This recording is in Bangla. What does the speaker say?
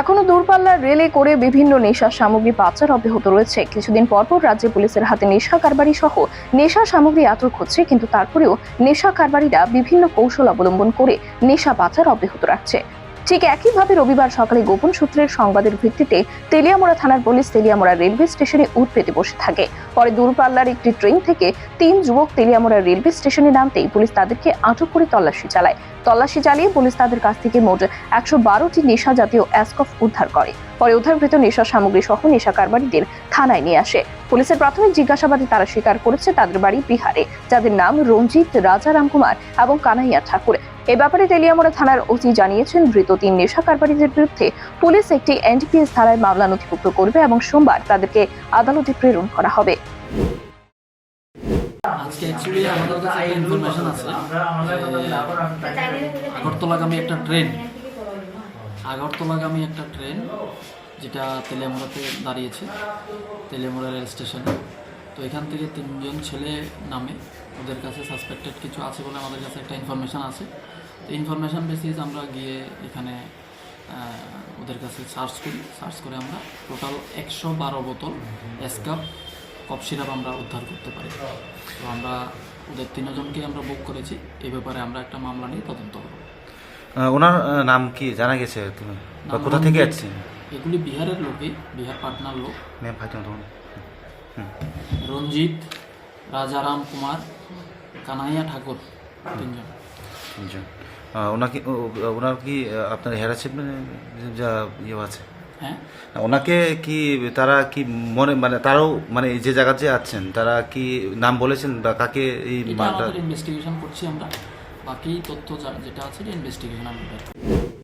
এখনও দূরপাল্লার রেলে করে বিভিন্ন নেশা সামগ্রী পাচার অব্যাহত রয়েছে। কিছুদিন পরপর রাজ্যে পুলিশের হাতে নেশা কারবারি সহ নেশা সামগ্রী আটক হচ্ছে, কিন্তু তারপরেও নেশা কারবারিরা বিভিন্ন কৌশল অবলম্বন করে নেশা পাচার অব্যাহত রাখছে। ঠিক একইভাবে রবিবার সকালে গোপন সূত্রের সংবাদের ভিত্তিতে তেলিয়ামোড়া থানার পুলিশ তেলিয়ামোড়া রেলওয়ে স্টেশনে উঠ পেতে বসে থাকে। পরে দূরপাল্লার একটি ট্রেন থেকে তিন যুবক তেলিয়ামোড়া রেলওয়ে স্টেশনে নামতেই পুলিশ তাদেরকে আটক করে তল্লাশি চালায়। তল্লাশি চালিয়ে পুলিশ তাদের কাছ থেকে মোট একশো বারোটি নেশা জাতীয় অ্যাসকফ উদ্ধার করে। পরে উদ্ধারকৃত নেশা সামগ্রী সহ নেশা কারবারিদের থানায় নিয়ে আসে। পুলিশের প্রাথমিক জিজ্ঞাসাবাদে তারা স্বীকার করেছে তাদের বাড়ি বিহারে, যাদের নাম রঞ্জিত রাজারাম কুমার এবং কানাইয়া ঠাকুর। এ ব্যাপারে তেলিয়ামোড়া থানার ওসি জানিয়েছেন, ধৃত তিন নেশা কারবারিদের বিরুদ্ধে পুলিশ একটি এনডিপিএস ধারায় মামলা নথিভুক্ত করবে এবং সোমবার তাদেরকে আদালতে প্রেরণ করা হবে। আগরতলাগামী একটা ট্রেন আগরতলাগামী একটা ট্রেন যেটা তেলেমুড়াতে দাঁড়িয়েছে তেলেমুড়া রেল স্টেশনে। তো এখান থেকে তিনজন ছেলে নামে ওদের কাছে সাসপেক্টেড কিছু আছে বলে আমাদের কাছে একটা ইনফরমেশন আছে। তো ইনফরমেশান বেসিস আমরা গিয়ে এখানে ওদের কাছে সার্চ করি। সার্চ করে আমরা টোটাল একশো বারো বোতল এসকাপ কফ সিরাপ আমরা উদ্ধার করতে পারি। তো আমরা ওদের তিনজনকে আমরা বুক করেছি। এই ব্যাপারে আমরা একটা মামলা নিয়ে তদন্ত করব। ওনার নাম কি? জানা গেছে তুমি? কোথা থেকে। আসছেন? এগুলি বিহারের লোকই বিহার পাটনার লোক। রঞ্জিত রাজারাম কুমার কানাইয়া ঠাকুর তিনজন। তিনজন। ওনাকে ওনার কি আপনার হ্যারাসমেন্ট যা ইয়ে আছে? হ্যাঁ। ওনাকে কি তারা কি মনে মানে তারাও মানে এই যে জায়গা যে আছেন তারা কি নাম বলেছেন বা কাকে এই ইনভেস্টিগেশন করছি আমরা। বাকি তথ্য যেটা আছে ইনভেস্টিগেশন আমরা।